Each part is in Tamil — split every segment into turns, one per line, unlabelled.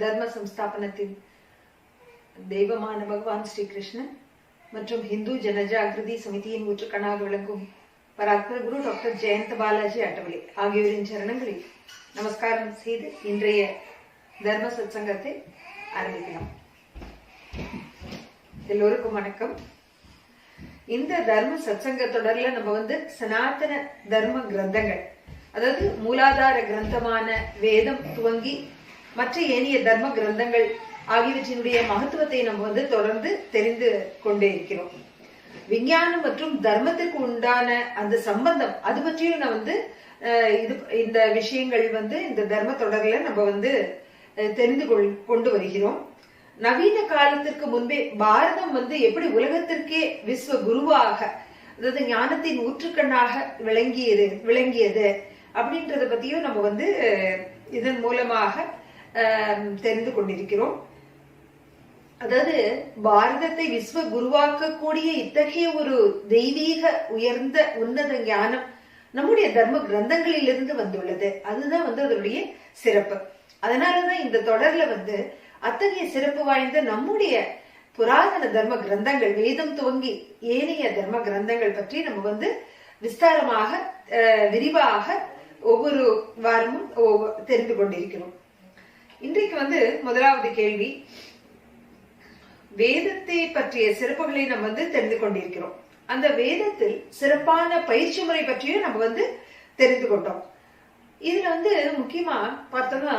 தர்ம சம்ஸ்தாபனத்தின் தெய்வமான பகவான் ஸ்ரீ கிருஷ்ணன் மற்றும் இந்து ஜனஜாகிருதி சமிதியின் ஊற்றுக்கணாக விளங்கும் பராத்ம குரு டாக்டர் ஜெயந்த பாலாஜி அட்டவலி ஆகியோரின் சரணங்களில் நமஸ்காரம் செய்து இன்றைய தர்ம சத்சங்கத்தை ஆரம்பிக்கலாம் எல்லோருக்கும் வணக்கம் இந்த தர்ம சத்சங்க தொடர்ல நம்ம வந்து சனாதன தர்ம கிரந்தங்கள் அதாவது மூலாதார கிரந்தமான வேதம் துவங்கி மற்ற ஏனைய தர்ம கிரந்தங்கள் ஆகியவற்றினுடைய மகத்துவத்தை நம்ம வந்து தொடர்ந்து தெரிந்து கொண்டே இருக்கிறோம். விஞ்ஞானம் மற்றும் தர்மத்திற்கு உண்டான அந்த சம்பந்தம் அது பற்றியும் நான் வந்து இது இந்த விஷயங்கள் வந்து இந்த தர்ம தொடர்ல நம்ம வந்து தெரிந்து கொள் கொண்டு வருகிறோம். நவீன காலத்திற்கு முன்பே பாரதம் வந்து எப்படி உலகத்திற்கே விஸ்வ குருவாக அதாவது ஞானத்தின் ஊற்றுக்கண்ணாக விளங்கியது விளங்கியது அப்படின்றத பத்தியும் நம்ம வந்து இதன் மூலமாக தெரிந்து கொண்டிருக்கிறோம். அதாவது பாரதத்தை விஸ்வ குருவாக்கக்கூடிய இத்தகைய ஒரு தெய்வீக உயர்ந்த உன்னத ஞானம் நம்முடைய தர்ம கிரந்தங்களிலிருந்து வந்துள்ளது. அதுதான் வந்து அதனுடைய சிறப்பு. அதனாலதான் இந்த தொடர்ல வந்து அத்தகைய சிறப்பு வாய்ந்த நம்முடைய புராதன தர்ம கிரந்தங்கள் வேதம் துவங்கி ஏனைய தர்ம கிரந்தங்கள் பற்றி நம்ம வந்து விஸ்தாரமாக அஹ், விரிவாக ஒவ்வொரு வாரமும் ஒவ்வொ- தெரிந்து கொண்டிருக்கிறோம். இன்றைக்கு வந்து முதலாவது கேள்வி. வேதத்தை பற்றிய சிறப்புகளை நம்ம வந்து தெரிந்து கொண்டிருக்கிறோம். அந்த வேதத்தில் சிறப்பான பயிற்சி முறை பற்றியும் நம்ம வந்து தெரிந்து கொண்டோம். இதுல வந்து முக்கியமா பார்த்தோம்னா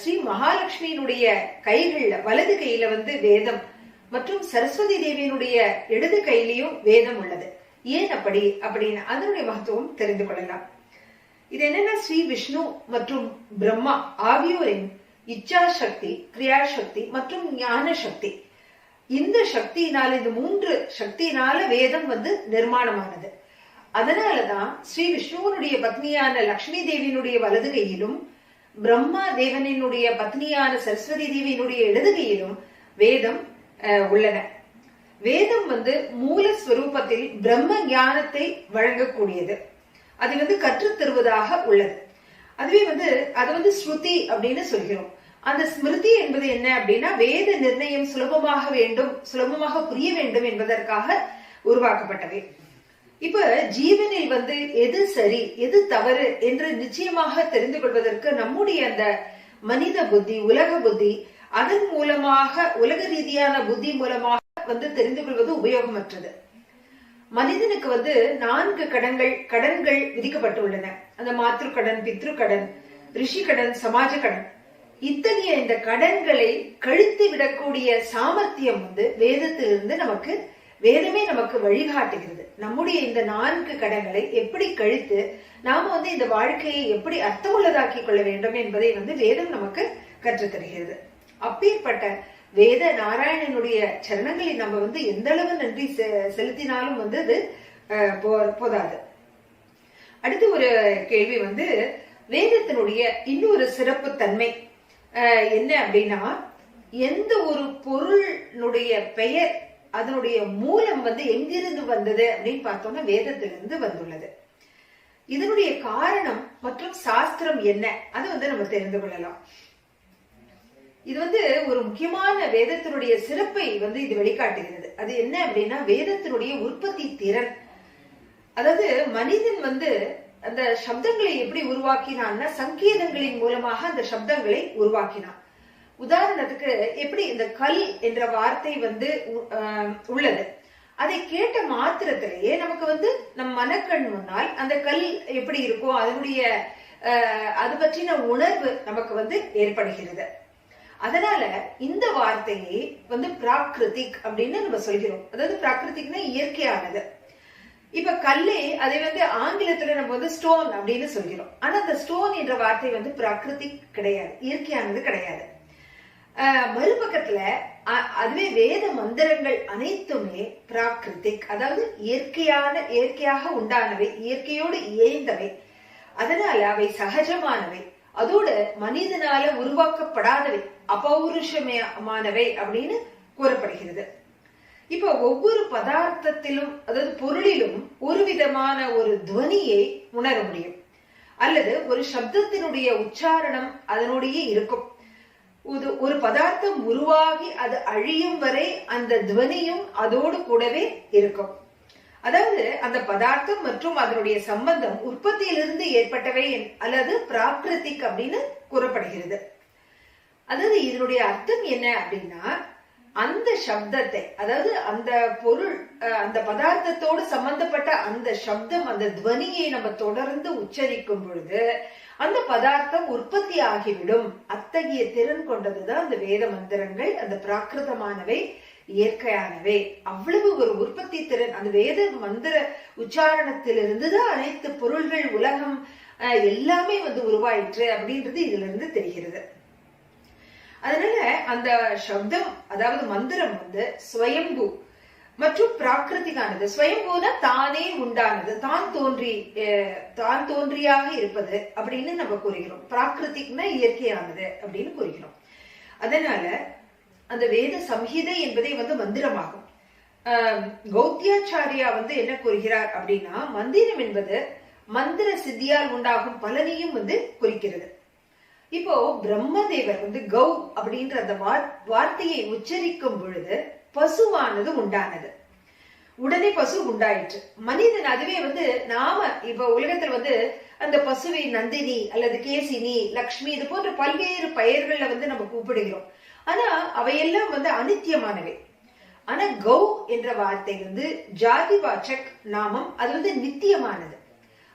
ஸ்ரீ மகாலட்சுமியினுடைய கைகள்ல வலது கையில வந்து வேதம் மற்றும் சரஸ்வதி தேவியினுடைய இடது கையிலையும் வேதம் உள்ளது. ஏன் அப்படி? அப்படின்னு அதனுடைய மகத்துவம் தெரிந்து கொள்ளலாம். இது என்னன்னா ஸ்ரீ விஷ்ணு மற்றும் பிரம்மா ஆகியோரின் இச்சா சக்தி கிரியா சக்தி மற்றும் ஞான சக்தி இந்த சக்தியினால இந்த மூன்று சக்தியினால வேதம் வந்து நிர்மாணமானது. அதனாலதான் ஸ்ரீ விஷ்ணுவனுடைய பத்னியான லக்ஷ்மி தேவியினுடைய வலது கையிலும் பிரம்மா தேவனினுடைய பத்னியான சரஸ்வதி தேவியினுடைய இடது கையிலும் வேதம் அஹ், உள்ளன. வேதம் வந்து மூல ஸ்வரூபத்தில் பிரம்ம ஞானத்தை வழங்கக்கூடியது. அது வந்து கற்றுத் தருவதாக உள்ளது. அதுவே வந்து அது வந்து ஸ்ருதி அப்படின்னு சொல்கிறோம். அந்த ஸ்மிருதி என்பது என்ன அப்படின்னா வேத நிர்ணயம் சுலபமாக வேண்டும் சுலபமாக புரிய வேண்டும் என்பதற்காக உருவாக்கப்பட்டவை. இப்ப ஜீவனில் வந்து எது சரி எது தவறு என்று நிச்சயமாக தெரிந்து கொள்வதற்கு நம்முடைய அந்த மனித புத்தி உலக புத்தி அதன் மூலமாக உலக ரீதியான புத்தி மூலமாக வந்து தெரிந்து கொள்வது உபயோகமற்றது. மனிதனுக்கு வந்து நான்கு கடன்கள் கடன்கள் விதிக்கப்பட்டுள்ளன. அந்த மாத்ரு கடன் பித்ரு கடன் ரிஷி கடன் சமாஜ கடன். இத்தகைய இந்த கடன்களை கழித்து விடக்கூடிய சாமர்த்தியம் வந்து வேதத்திலிருந்து நமக்கு வேதமே நமக்கு வழிகாட்டுகிறது. நம்முடைய இந்த நான்கு கடன்களை எப்படி கழித்து நாம வந்து இந்த வாழ்க்கையை எப்படி அர்த்தமுள்ளதாக்கி கொள்ள வேண்டும் என்பதை வந்து வேதம் நமக்கு கற்றுத்தருகிறது. அப்பேற்பட்ட வேத நாராயணனுடைய சரணங்களை நம்ம வந்து எந்த அளவு நன்றி செ- செலுத்தினாலும் வந்து அது அஹ், போ- போதாது. அடுத்து ஒரு கேள்வி வந்து வேதத்தினுடைய இன்னொரு சிறப்பு தன்மை அஹ், என்ன அப்படின்னா எந்த ஒரு பொருளினுடைய பெயர் அதனுடைய மூலம் வந்து எங்கிருந்து வந்தது அப்படின்னு பார்த்தோம்னா வேதத்திலிருந்து வந்துள்ளது. இதனுடைய காரணம் மற்றும் சாஸ்திரம் என்ன? அதை வந்து நம்ம தெரிந்து கொள்ளலாம். இது வந்து ஒரு முக்கியமான வேதத்தினுடைய சிறப்பை வந்து இது வெளிக்காட்டுகிறது. அது என்ன அப்படின்னா வேதத்தினுடைய உற்பத்தி திறன். அதாவது மனிதன் வந்து அந்த சப்தங்களை எப்படி உருவாக்கினான்னா சங்கேதங்களின் மூலமாக அந்த சப்தங்களை உருவாக்கினான். உதாரணத்துக்கு எப்படி இந்த கல் என்ற வார்த்தை வந்து உ- ஆஹ் உள்ளது. அதை கேட்ட மாத்திரத்திலேயே நமக்கு வந்து நம் மனக்கண் முன்னால் அந்த கல் எப்படி இருக்கோ அதனுடைய அது பற்றின உணர்வு நமக்கு வந்து ஏற்படுகிறது. அதனால இந்த வார்த்தையை வந்து பிராகிருதிக் அப்படின்னு நம்ம சொல்கிறோம். அதாவது பிராகிருதிக்னா இயற்கையானது. இப்ப கல்லே அதை வந்து ஆங்கிலத்துல நம்ம வந்து ஸ்டோன் அப்படின்னு சொல்கிறோம். ஆனா அந்த ஸ்டோன் என்ற வார்த்தை வந்து பிராகிருதிக் கிடையாது. இயற்கையானது கிடையாது. மறுபக்கத்துல அ- அதுவே வேத மந்திரங்கள் அனைத்துமே பிராகிருதிக் அதாவது இயற்கையான இயற்கையாக உண்டானவை இயற்கையோடு இயைந்தவை. அதனால அவை சகஜமானவை. அதோட மனிதனால உருவாக்கப்படாதவை அபௌருஷமானவை அப்படின்னு கூறப்படுகிறது. இப்ப ஒவ்வொரு பதார்த்தத்திலும் அதாவது பொருளிலும் ஒரு விதமான ஒரு துவனியை உணர முடியும். அல்லது ஒரு சப்தத்தினுடைய உச்சாரணம் அதனுடைய இருக்கும். ஒரு பதார்த்தம் உருவாகி அது அழியும் வரை அந்த துவனியும் அதோடு கூடவே இருக்கும். அதாவது அந்த பதார்த்தம் மற்றும் அதனுடைய சம்பந்தம் உற்பத்தியிலிருந்து ஏற்பட்டவை அல்லது பிராகிருத்திக் அப்படின்னு கூறப்படுகிறது. அதாவது இதனுடைய அர்த்தம் என்ன அப்படின்னா அந்த சப்தத்தை அதாவது அந்த பொருள் அஹ், அந்த பதார்த்தத்தோடு சம்பந்தப்பட்ட அந்த சப்தம் அந்த துவனியை நம்ம தொடர்ந்து உச்சரிக்கும் பொழுது அந்த பதார்த்தம் உற்பத்தி ஆகிவிடும் அத்தகைய திறன் கொண்டதுதான் அந்த வேத மந்திரங்கள் அந்த பிராகிருதமானவை இயற்கையானவை அவ்வளவு ஒரு உற்பத்தி திறன் அந்த வேத மந்திர உச்சாரணத்திலிருந்து தான் அனைத்து பொருள்கள் உலகம் அஹ், எல்லாமே வந்து உருவாயிற்று அப்படின்றது இதுல இருந்து தெரிகிறது. அதனால அந்த சப்தம் அதாவது மந்திரம் வந்து ஸ்வயம்பு மற்றும் பிராகிருதிகானது ஸ்வயம்பூனா தானே உண்டானது. தான் தோன்றி அஹ், தான் தோன்றியாக இருப்பது அப்படின்னு நம்ம கூறுகிறோம். பிராகிருதிக்னா இயற்கையானது அப்படின்னு கூறுகிறோம். அதனால அந்த வேத சம்ஹிதை என்பதே வந்து மந்திரமாகும். ஆஹ், கௌத்தியாச்சாரியா வந்து என்ன கூறுகிறார் அப்படின்னா மந்திரம் என்பது மந்திர சித்தியால் உண்டாகும் பலனையும் வந்து குறிக்கிறது. இப்போ பிரம்மதேவர் வந்து கௌ அப்படின்ற அந்த வார்த்தையை உச்சரிக்கும் பொழுது பசுவானது உண்டானது. உடனே பசு உண்டாயிற்று. மனிதன் அதுவே வந்து நாம இப்ப உலகத்துல வந்து அந்த பசுவை நந்தினி அல்லது கேசினி லக்ஷ்மி இது போன்ற பல்வேறு பெயர்கள்ல வந்து நம்ம கூப்பிடுகிறோம். ஆனா அவையெல்லாம் வந்து அனித்தியமானவை. ஆனா கௌ என்ற வார்த்தை வந்து ஜாதி வாச்சக் நாமம் அது வந்து நித்தியமானது.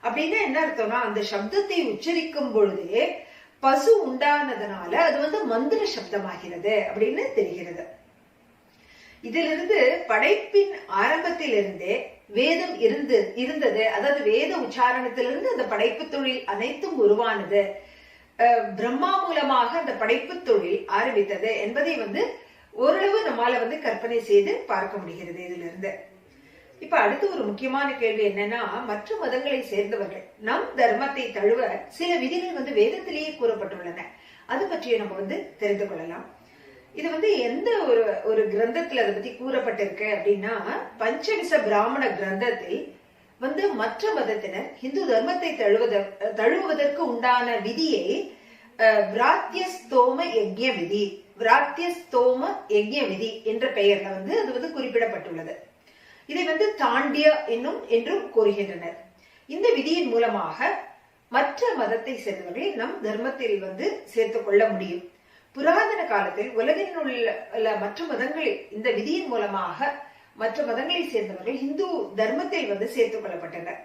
அப்படின்னா என்ன அர்த்தம்னா அந்த சப்தத்தை உச்சரிக்கும் பொழுதே பசு உண்டானதுனால அது வந்து மந்திர சப்தமாகிறது அப்படின்னு தெரிகிறது. இதிலிருந்து படைப்பின் ஆரம்பத்திலிருந்தே வேதம் இருந்து இருந்தது. அதாவது வேத உச்சாரணத்திலிருந்து அந்த படைப்பு தொழில் அனைத்தும் உருவானது. பிரம்மா மூலமாக அந்த படைப்பு தொழில் ஆரம்பித்தது என்பதை வந்து ஓரளவு நம்மால வந்து கற்பனை செய்து பார்க்க முடிகிறது இதுல இருந்து இப்ப அடுத்து ஒரு முக்கியமான கேள்வி என்னன்னா மற்ற மதங்களை சேர்ந்தவர்கள் நம் தர்மத்தை தழுவ சில விதிகள் வந்து வேதத்திலேயே கூறப்பட்டுள்ளன. அது பற்றிய நம்ம வந்து தெரிந்து கொள்ளலாம். இது வந்து எந்த ஒரு ஒரு கிரந்தத்துல அதை பத்தி கூறப்பட்டிருக்கு அப்படின்னா பஞ்சவிச பிராமண கிரந்தத்தில் வந்து மற்ற மதத்தினர் இந்து தர்மத்தை தழுவத தழுவுவதற்கு உண்டான விதியை விராத்தியஸ்தோம யஜ்ய விதி. விராத்தியஸ்தோம யஜ்ய விதி என்ற பெயர்ல வந்து அது வந்து குறிப்பிடப்பட்டுள்ளது. இதை வந்து தாண்டிய என்னும் என்றும் கூறுகின்றனர். இந்த விதியின் மூலமாக மற்ற மதத்தை சேர்ந்தவர்களை நம் தர்மத்தில் வந்து சேர்த்துக் கொள்ள முடியும். புராதன காலத்தில் உலகில் உள்ள மற்ற மதங்களில் இந்த விதியின் மூலமாக மற்ற மதங்களை சேர்ந்தவர்கள் இந்து தர்மத்தில் வந்து சேர்த்துக் கொள்ளப்பட்டனர்.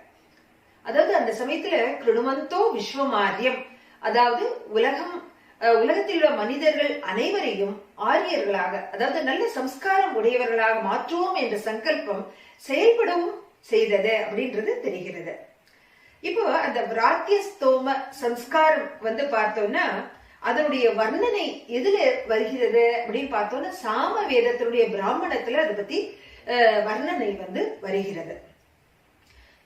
அதாவது அந்த சமயத்துல கிருணுமந்தோ விஸ்வமாரியம் அதாவது உலகம் உலகத்தில் உள்ள மனிதர்கள் அனைவரையும் ஆரியர்களாக அதாவது நல்ல சம்ஸ்காரம் உடையவர்களாக மாற்றுவோம் என்ற சங்கல்பம் செயல்படவும் செய்தது அப்படின்றது தெரிகிறது. இப்போ அந்த விராத்தியஸ்தோம சம்ஸ்காரம் வந்து பார்த்தோம்னா அதனுடைய வர்ணனை எதுல வருகிறது அப்படின்னு பார்த்தோம்னா சாம வேதத்தினுடைய பிராமணத்துல அதை பத்தி வர்ணனை வந்து வருகிறது.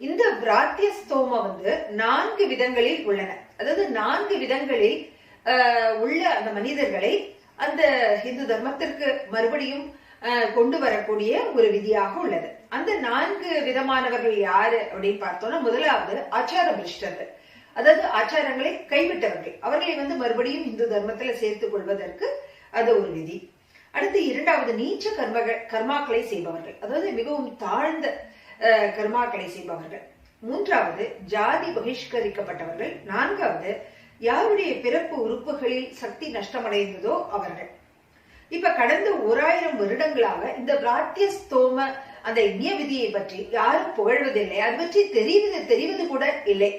இந்த பிராத்தியஸ்தோம வந்து நான்கு விதங்களில் உள்ளன. அதாவது நான்கு விதங்களில் ஆஹ், உள்ள அந்த மனிதர்களை அந்த இந்து தர்மத்திற்கு மறுபடியும் ஆஹ், கொண்டு வரக்கூடிய ஒரு விதியாக உள்ளது. அந்த நான்கு விதமானவர்கள் யாரு அப்படின்னு பார்த்தோம்னா முதலாவது ஆச்சார பிரிஷ்டர்கள் அதாவது ஆச்சாரங்களை கைவிட்டவர்கள். அவர்களை வந்து மறுபடியும் இந்து தர்மத்துல சேர்த்துக் கொள்வதற்கு அது ஒரு விதி. அடுத்து இரண்டாவது நீச்ச கர்ம கர்மாக்களை செய்பவர்கள். அதாவது மிகவும் தாழ்ந்த கர்மாக்களை செய்பவர்கள். மூன்றாவது ஜாதி பகிஷ்கரிக்கப்பட்டவர்கள். நான்காவது யாருடைய பிறப்பு உறுப்புகளில் சக்தி நஷ்டமடைந்ததோ அவர்கள். இப்ப கடந்த ஓராயிரம் வருடங்களாக இந்த பிராத்தியஸ்தோம அந்த யஜ்ய விதியை பற்றி யாரும் புகழ்வதில்லை. அது பற்றி தெரிவது தெரிவது கூட இல்லை.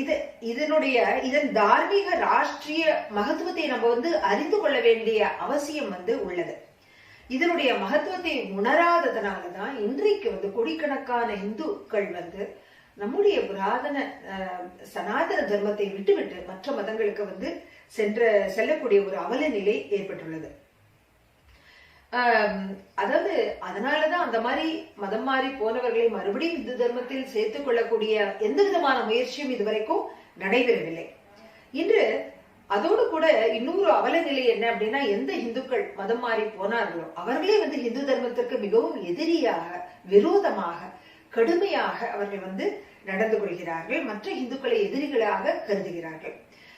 இது இதனுடைய இதன் தார்மீக ராஷ்டிரிய மகத்துவத்தை நம்ம வந்து அறிந்து கொள்ள வேண்டிய அவசியம் வந்து உள்ளது. இதனுடைய மகத்துவத்தை உணராததுனாலதான் இன்றைக்கு வந்து கோடிக்கணக்கான இந்துக்கள் வந்து நம்முடைய புராதன சனாதன தர்மத்தை விட்டுவிட்டு மற்ற மதங்களுக்கு வந்து சென்ற செல்லக்கூடிய ஒரு அவல நிலை ஏற்பட்டுள்ளது. அதாவது அதனாலதான் அந்த மாதிரி மதம் மாறி போனவர்களை மறுபடியும் இந்து தர்மத்தில் சேர்த்துக் கொள்ளக்கூடிய எந்த விதமான முயற்சியும் இதுவரைக்கும் நடைபெறவில்லை. இன்று அதோடு கூட இன்னொரு அவல நிலை என்ன அப்படின்னா எந்த இந்துக்கள் மதம் மாறி போனார்களோ அவர்களே வந்து இந்து தர்மத்திற்கு மிகவும் எதிரியாக விரோதமாக கடுமையாக அவர்கள் வந்து நடந்து கொள்கிறார்கள் மற்ற இந்துக்களை எதிரிகளாக கருதுகிறார்கள்.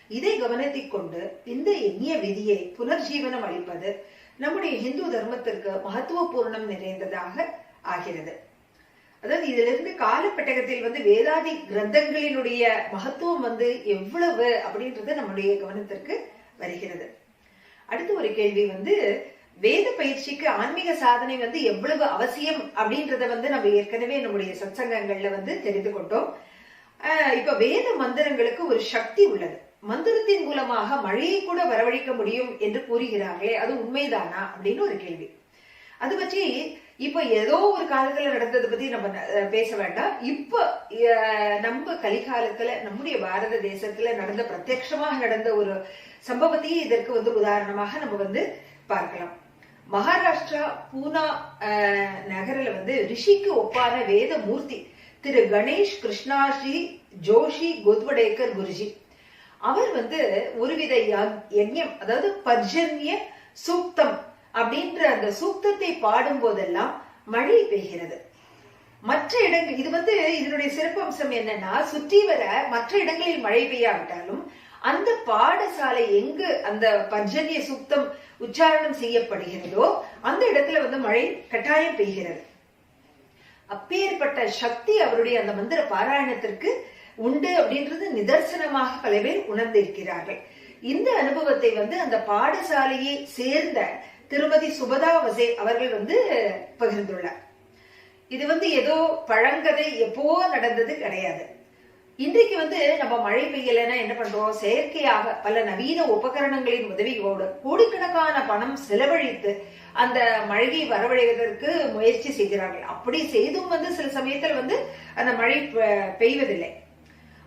இதை கவனத்தை கொண்டு இந்த எண்ணிய விதியை புனர்ஜீவனம் அளிப்பது நம்முடைய ஹிந்து தர்மத்திற்கு மகத்துவபூர்ணம் நிறைந்ததாக ஆகிறது. அதாவது இதிலிருந்து காலப்பட்டகத்தில் வந்து வேதாதி கிரந்தங்களினுடைய மகத்துவம் வந்து எவ்வளவு அப்படின்றது நம்முடைய கவனத்திற்கு வருகிறது. அடுத்து ஒரு கேள்வி வந்து வேத பயிற்சிக்கு ஆன்மீக சாதனை வந்து எவ்வளவு அவசியம் அப்படின்றத வந்து நம்ம ஏற்கனவே நம்முடைய சத்சங்கங்கள்ல வந்து தெரிந்து கொண்டோம். இப்ப வேத மந்திரங்களுக்கு ஒரு சக்தி உள்ளது. மந்திரத்தின் மூலமாக மழையை கூட வரவழைக்க முடியும் என்று கூறுகிறார்களே அது உண்மைதானா அப்படின்னு ஒரு கேள்வி. அது பற்றி இப்ப ஏதோ ஒரு காலத்துல நடந்ததை பத்தி நம்ம பேச வேண்டாம். இப்ப அஹ், நம்ம கலிகாலத்துல நம்முடைய பாரத தேசத்துல நடந்த பிரத்யட்சமாக நடந்த ஒரு சம்பவத்தையே இதற்கு வந்து உதாரணமாக நம்ம வந்து பார்க்கலாம். மகாராஷ்டிரா பூனா அஹ், நகரில் வந்து ரிஷிக்கு ஒப்பான வேத மூர்த்தி திரு கணேஷ் கிருஷ்ணாஜி ஜோஷி கோத்வடேக்கர் குருஜி. அவர் வந்து ஒருவித யஜ்யம் அதாவது பர்ஜன்ய சூக்தம் அப்படின்ற அந்த சூக்தத்தை பாடும் போதெல்லாம் மழை பெய்கிறது. மற்ற இடங்கள் இது வந்து இதனுடைய சிறப்பம்சம் என்னன்னா சுற்றி வர மற்ற இடங்களில் மழை பெய்யாவிட்டாலும் அந்த பாடசாலை எங்கு அந்த பர்ஜன்ய சூக்தம் உச்சாரணம் செய்யப்படுகிறதோ அந்த இடத்துல வந்து மழை கட்டாயம் பெய்கிறது. அப்பேற்பட்ட சக்தி அவருடைய அந்த மந்திர பாராயணத்திற்கு உண்டு அப்படின்றது நிதர்சனமாக பல பேர் உணர்ந்திருக்கிறார்கள். இந்த அனுபவத்தை வந்து அந்த பாடசாலையை சேர்ந்த திருமதி சுபதா வசே அவர்கள் வந்து பகிர்ந்துள்ளார். இது வந்து ஏதோ பழங்கதை எப்போ நடந்தது கிடையாது. இன்றைக்கு வந்து நம்ம மழை பெய்யலைன்னா என்ன பண்றோம்? செயற்கையாக பல நவீன உபகரணங்களின் உதவியோடு கோடிக்கணக்கான பணம் செலவழித்து அந்த மழையை வரவழைவதற்கு முயற்சி செய்கிறார்கள். அப்படி செய்தும் வந்து சில சமயத்தில் வந்து அந்த மழை பெ- பெய்வதில்லை.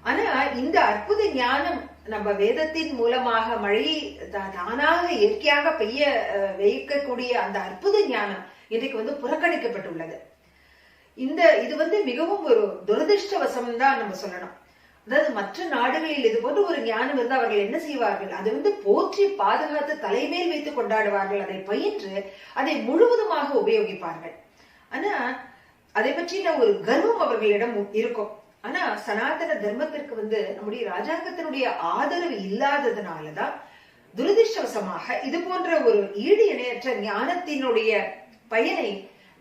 ஆனா இந்த அற்புத ஞானம் நம்ம வேதத்தின் மூலமாக மழையை தா- தானாக இயற்கையாக பெய்ய அஹ், வைக்கக்கூடிய அந்த அற்புத ஞானம் இன்றைக்கு வந்து புறக்கணிக்கப்பட்டுள்ளது. இந்த இது வந்து மிகவும் ஒரு துரதிருஷ்டவசம் தான் நம்ம சொல்லணும். அதாவது மற்ற நாடுகளில் இது போன்ற ஒரு ஞானம் இருந்து அவர்கள் என்ன செய்வார்கள்? அதை வந்து போற்றி பாதுகாத்து தலைமேல் வைத்து கொண்டாடுவார்கள். அதை பயின்று அதை முழுவதுமாக உபயோகிப்பார்கள். ஆனா அதை பற்றின ஒரு கர்வம் அவர்களிடம் இருக்கும். ஆனா சனாதன தர்மத்திற்கு வந்து நம்முடைய ராஜாங்கத்தினுடைய ஆதரவு இல்லாததுனாலதான் துரதிருஷ்டவசமாக இது போன்ற ஒரு ஈடு இணையற்ற ஞானத்தினுடைய பயனை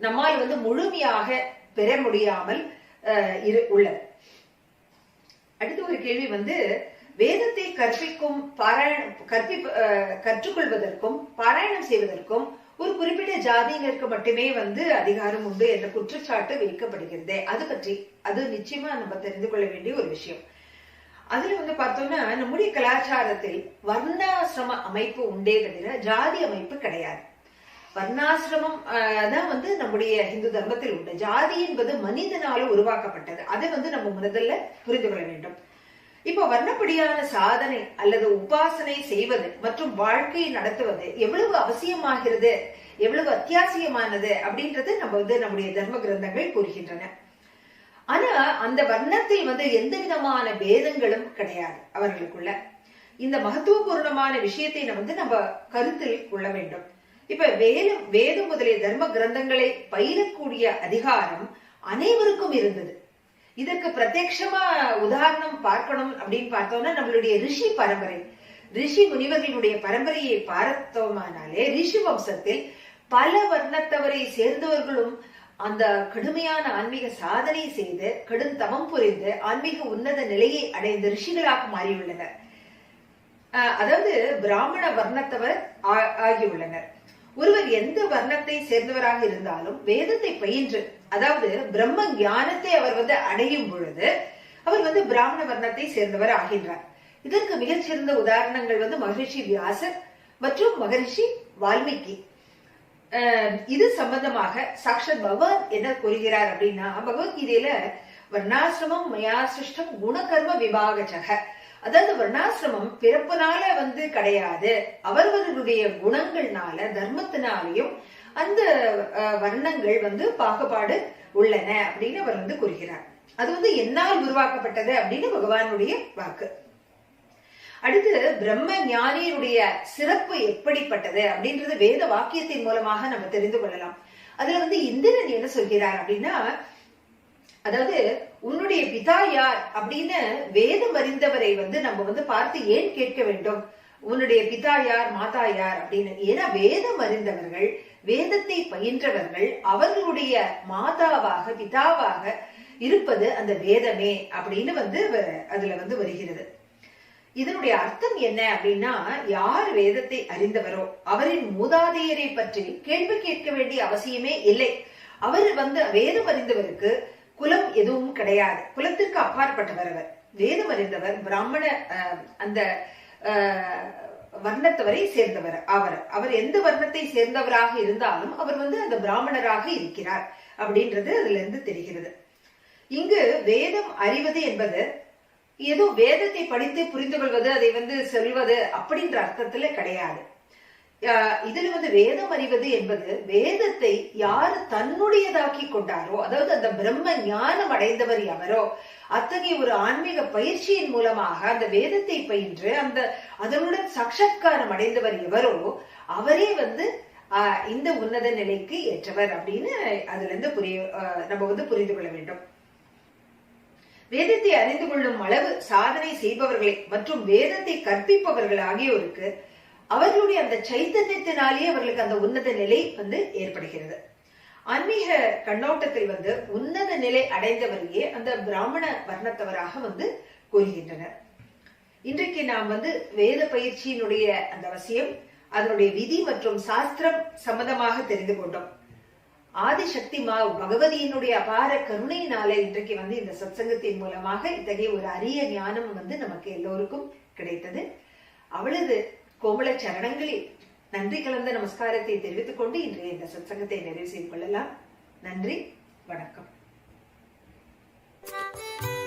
நம்மால் வந்து முழுமையாக பெற முடியாமல் அஹ், இரு உள்ளது. அடுத்த ஒரு கேள்வி வந்து வேதத்தை கற்பிக்கும் பாராயணம் கற்பி அஹ், கற்றுக்கொள்வதற்கும் பாராயணம் செய்வதற்கும் ஒரு குறிப்பிட்ட ஜாதியினருக்கு மட்டுமே வந்து அதிகாரம் உண்டு என்ற குற்றச்சாட்டு வைக்கப்படுகிறது அது பற்றி அது நிச்சயமா நம்ம தெரிந்து கொள்ள வேண்டிய ஒரு விஷயம். அதுல வந்து பார்த்தோம்னா நம்முடைய கலாச்சாரத்தில் வர்ணாசிரம அமைப்பு உண்டே தவிர ஜாதி அமைப்பு கிடையாது. வர்ணாசிரமம் தான் வந்து நம்முடைய இந்து தர்மத்தில் உண்டு. ஜாதி என்பது மனிதனால உருவாக்கப்பட்டது. அதை வந்து நம்ம முதல்ல புரிந்து கொள்ள வேண்டும். இப்ப வர்ணப்படியான சாதனை அல்லது உபாசனை செய்வது மற்றும் வாழ்க்கையை நடத்துவது எவ்வளவு அவசியமாகிறது எவ்வளவு அத்தியாவசியமானது அப்படின்றது நம்ம வந்து நம்முடைய தர்ம கிரந்தங்கள் கூறுகின்றன. ஆனா அந்த வர்ணத்தில் வந்து எந்த விதமான பேதங்களும் கிடையாது அவர்களுக்குள்ள. இந்த மகத்துவபூர்ணமான விஷயத்தை நம்ம வந்து நம்ம கருத்தில் கொள்ள வேண்டும். இப்ப வேதம் வேதம் முதலிய தர்ம கிரந்தங்களை பயிலக்கூடிய அதிகாரம் அனைவருக்கும் இருந்தது. இதற்கு பிரத்யட்சமா உதாரணம் பார்க்கணும் அப்படின்னு பார்த்தோம்னா நம்மளுடைய ரிஷி பரம்பரை. ரிஷி முனிவர்களுடைய பரம்பரையை பார்த்தோமானாலே ரிஷி வம்சத்தில் பல வர்ணத்தவரை சேர்ந்தவர்களும் அந்த கடுமையான ஆன்மீக சாதனை செய்து கடும் தவம் புரிந்து ஆன்மீக உன்னத நிலையை அடைந்த ரிஷிகளாக மாறியுள்ளனர். அதாவது பிராமண வர்ணத்தவர் ஆ- ஆகியுள்ளனர். ஒருவர் எந்த வர்ணத்தை சேர்ந்தவராக இருந்தாலும் வேதத்தை பயின்று அதாவது பிரம்ம ஞானத்தை அவர் வந்து அடையும் பொழுது அவர் வந்து பிராமண வர்ணத்தை சேர்ந்தவர் ஆகின்றார். இதற்கு மிகச்சிறந்த உதாரணங்கள் வந்து மகரிஷி வியாசர் மற்றும் மகரிஷி வால்மீகி. அஹ் இது சம்பந்தமாக சாக்ஷாத் பகவான் என்ன கூறுகிறார் அப்படின்னா பகவத்கீதையில வர்ணாசிரமம் மயா சிருஷ்டம் குணகர்ம விபாகச்சக அதாவது வர்ணாசிரமம் பிறப்புனால வந்து கிடையாது. அவரவர்களுடைய குணங்கள்னால தர்மத்தினாலையும் அந்த வர்ணங்கள் வந்து பாகுபாடு உள்ளன அப்படின்னு அவர் வந்து கூறுகிறார். அது வந்து என்னால் உருவாக்கப்பட்டது அப்படின்னு பகவானுடைய வாக்கு. அடுத்து பிரம்ம ஞானியருடைய சிறப்பு எப்படிப்பட்டது அப்படின்றது வேத வாக்கியத்தின் மூலமாக நம்ம தெரிந்து கொள்ளலாம். அதுல வந்து இந்திரன் என்ன சொல்கிறார் அப்படின்னா அதாவது உன்னுடைய பிதா யார் அப்படின்னு வேதம் அறிந்தவரை வந்து நம்ம வந்து பார்த்து ஏன் கேட்க வேண்டும்? உன்னுடைய பிதா யார் மாதா யார் அப்படின்னு. ஏன்னா வேதம் அறிந்தவர்கள் வேதத்தை பயின்றவர்கள் அவர்களுடைய மாதாவாக பிதாவாக இருப்பது அந்த வேதமே அப்படின்னு வந்து அதுல வந்து வருகிறது. இதனுடைய அர்த்தம் என்ன அப்படின்னா யார் வேதத்தை அறிந்தவரோ அவரின் மூதாதையரை பற்றி கேள்வி கேட்க வேண்டிய அவசியமே இல்லை. அவர் வந்து வேதம் அறிந்தவருக்கு குலம் எதுவும் கிடையாது. குலத்திற்கு அப்பாற்பட்டவர் அவர் வேதம் அறிந்தவர் பிராமண அஹ், அந்த அஹ், வர்ணத்தவரை சேர்ந்தவர் அவர். அவர் எந்த வர்ணத்தை சேர்ந்தவராக இருந்தாலும் அவர் வந்து அந்த பிராமணராக இருக்கிறார் அப்படின்றது அதுல இருந்து தெரிகிறது. இங்கு வேதம் அறிவது என்பது ஏதோ வேதத்தை படித்து புரிந்து கொள்வது அதை வந்து சொல்வது அப்படின்ற அர்த்தத்துல கிடையாது. இதுல வந்து வேதம் அறிவது என்பது வேதத்தை யார் தன்னுடையதாக்கி கொண்டாரோ அதாவது அந்த பிரம்ம ஞானம் அடைந்தவர் எவரோ அத்தகைய ஒரு ஆன்மீக பயிற்சியின் மூலமாக அந்த வேதத்தை பயின்று அந்த அதனுடன் சக்ஷத்காரம் அடைந்தவர் எவரோ அவரே வந்து ஆஹ் இந்த உன்னத நிலைக்கு ஏற்றவர் அப்படின்னு அதுல இருந்து புரிய நம்ம வந்து புரிந்து கொள்ள வேண்டும். வேதத்தை அறிந்து கொள்ளும் அளவு சாதனை செய்பவர்களை மற்றும் வேதத்தை கற்பிப்பவர்கள் ஆகியோருக்கு அவர்களுடைய அந்த சைத்தன்யத்தினாலேயே அவர்களுக்கு அந்த உன்னத நிலை வந்து ஏற்படுகிறது. ஆன்மீக கண்ணோட்டத்தில் வந்து உன்னத நிலை அடைந்தவரையே அந்த பிராமண வர்ணத்தவராக வந்து கூறுகின்றனர். இன்றைக்கு நாம் வந்து வேத பயிற்சியினுடைய அந்த அவசியம் அதனுடைய விதி மற்றும் சாஸ்திரம் சம்பந்தமாக தெரிந்து கொண்டோம். ஆதிசக்தி மா பகவதியினுடைய அபார கருணையினால இன்றைக்கு வந்து இந்த சத்சங்கத்தின் மூலமாக இத்தகைய ஒரு அரிய ஞானம் வந்து நமக்கு எல்லோருக்கும் கிடைத்தது. அவளது கோமள சரணங்களில் நன்றி கலந்த நமஸ்காரத்தை தெரிவித்துக் கொண்டு இன்றைய இந்த சத்சங்கத்தை நிறைவு செய்து கொள்ளலாம் நன்றி வணக்கம்
Thank you.